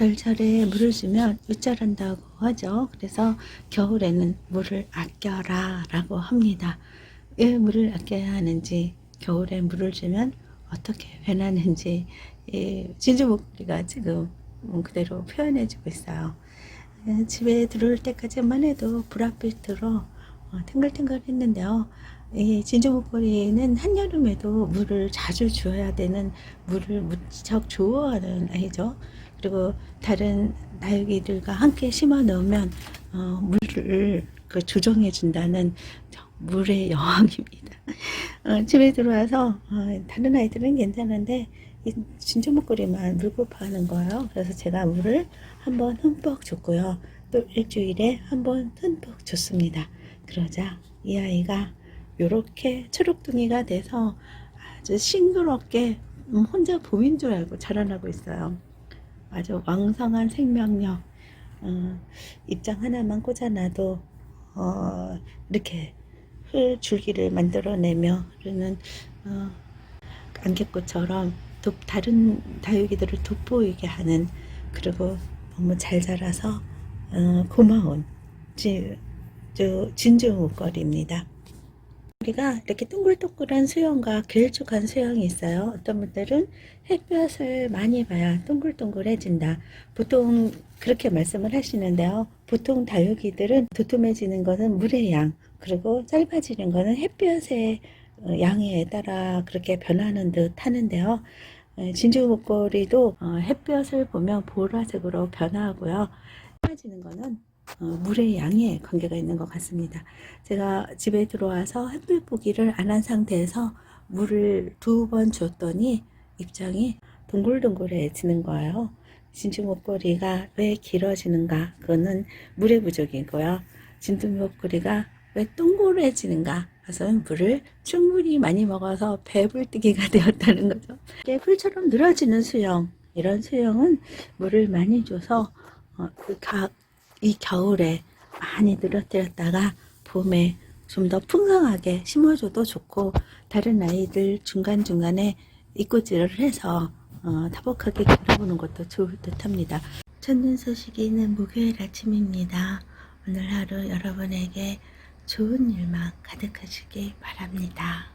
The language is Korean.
겨울철에 물을 주면 유철한다고 하죠. 그래서 겨울에는 물을 아껴라 라고 합니다. 왜 물을 아껴야 하는지, 겨울에 물을 주면 어떻게 변하는지, 이 진주 목소리가 지금 그대로 표현해주고 있어요. 에, 집에 들어올 때까지만 해도 불합빛으로 어, 탱글탱글 했는데요. 이 진주 목걸이는 한여름에도 물을 자주 줘야 되는 물을 무척 좋아하는 아이죠. 그리고 다른 나유기들과 함께 심어 놓으면 어, 물을 그 조정해 준다는 물의 여왕입니다. 어, 집에 들어와서 어, 다른 아이들은 괜찮은데 이 진주 목걸이만 물고 파는 거예요. 그래서 제가 물을 한 번 흠뻑 줬고요. 또 일주일에 한 번 흠뻑 줬습니다. 그러자 이 아이가 이렇게 초록둥이가 돼서 아주 싱그럽게 음, 혼자 봄인 줄 알고 자라나고 있어요. 아주 왕성한 생명력. 어, 입장 하나만 꽂아놔도 어, 이렇게 흘 줄기를 만들어내며 그러는 어, 안개꽃처럼 돋- 다른 다육이들을 돋보이게 하는 그리고 너무 잘 자라서 어, 고마운 지, 저 진주 목걸이입니다. 우리가 이렇게 동글동글한 수영과 길쭉한 수영이 있어요. 어떤 분들은 햇볕을 많이 봐야 동글동글해진다. 보통 그렇게 말씀을 하시는데요. 보통 다육이들은 도톰해지는 것은 물의 양, 그리고 짧아지는 것은 햇볕의 어, 양에 따라 그렇게 변하는 듯 하는데요. 에, 진주 목걸이도 어, 햇볕을 보면 보라색으로 변하고요. 짧아지는 것은 어, 물의 양에 관계가 있는 것 같습니다. 제가 집에 들어와서 햇빛 보기를 안 한 상태에서 물을 두 번 줬더니 입장이 동글동글해지는 거예요. 진주 목걸이가 왜 길어지는가? 그거는 물의 부족이고요. 진주 목걸이가 왜 동글해지는가? 그것은 물을 충분히 많이 먹어서 배불뜨기가 되었다는 거죠. 이게 풀처럼 늘어지는 수영. 이런 수영은 물을 많이 줘서 어, 그 가, 이 겨울에 많이 늘어뜨렸다가 봄에 좀 더 풍성하게 심어줘도 좋고 다른 아이들 중간중간에 이꼬지를 해서 어, 다복하게 기르보는 것도 좋을 듯 합니다. 첫눈 소식이는 목요일 아침입니다. 오늘 하루 여러분에게 좋은 일만 가득하시길 바랍니다.